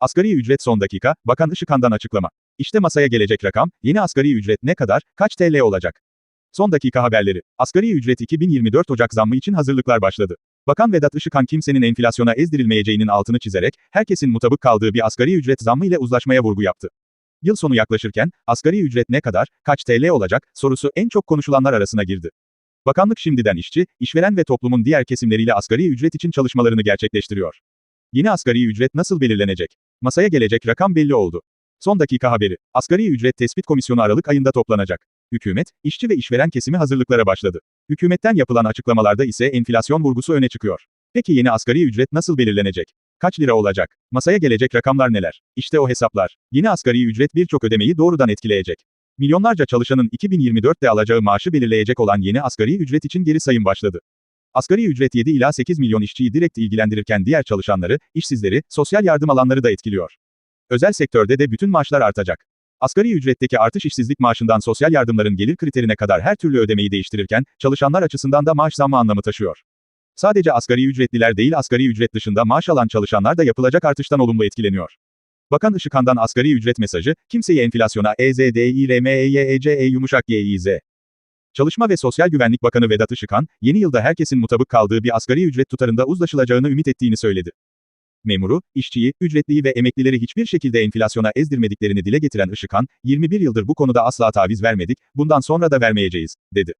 Asgari ücret son dakika, Bakan Işıkhan'dan açıklama. İşte masaya gelecek rakam, yeni asgari ücret ne kadar, kaç TL olacak? Son dakika haberleri. Asgari ücret 2024 Ocak zammı için hazırlıklar başladı. Bakan Vedat Işıkhan kimsenin enflasyona ezdirilmeyeceğinin altını çizerek, herkesin mutabık kaldığı bir asgari ücret zammı ile uzlaşmaya vurgu yaptı. Yıl sonu yaklaşırken, asgari ücret ne kadar, kaç TL olacak, sorusu en çok konuşulanlar arasına girdi. Bakanlık şimdiden işçi, işveren ve toplumun diğer kesimleriyle asgari ücret için çalışmalarını gerçekleştiriyor. Yeni asgari ücret nasıl belirlenecek? Masaya gelecek rakam belli oldu. Son dakika haberi. Asgari ücret tespit komisyonu Aralık ayında toplanacak. Hükümet, işçi ve işveren kesimi hazırlıklara başladı. Hükümetten yapılan açıklamalarda ise enflasyon vurgusu öne çıkıyor. Peki yeni asgari ücret nasıl belirlenecek? Kaç lira olacak? Masaya gelecek rakamlar neler? İşte o hesaplar. Yeni asgari ücret birçok ödemeyi doğrudan etkileyecek. Milyonlarca çalışanın 2024'te alacağı maaşı belirleyecek olan yeni asgari ücret için geri sayım başladı. Asgari ücret 7 ila 8 milyon işçiyi direkt ilgilendirirken diğer çalışanları, işsizleri, sosyal yardım alanları da etkiliyor. Özel sektörde de bütün maaşlar artacak. Asgari ücretteki artış işsizlik maaşından sosyal yardımların gelir kriterine kadar her türlü ödemeyi değiştirirken, çalışanlar açısından da maaş zammı anlamı taşıyor. Sadece asgari ücretliler değil asgari ücret dışında maaş alan çalışanlar da yapılacak artıştan olumlu etkileniyor. Bakan Işıkhan'dan asgari ücret mesajı, kimseyi enflasyona E EZDİRMEYECE E yumuşak GİZ. Çalışma ve Sosyal Güvenlik Bakanı Vedat Işıkhan, yeni yılda herkesin mutabık kaldığı bir asgari ücret tutarında uzlaşılacağını ümit ettiğini söyledi. Memuru, işçiyi, ücretliyi ve emeklileri hiçbir şekilde enflasyona ezdirmediklerini dile getiren Işıkhan, 21 yıldır bu konuda asla taviz vermedik, bundan sonra da vermeyeceğiz, dedi.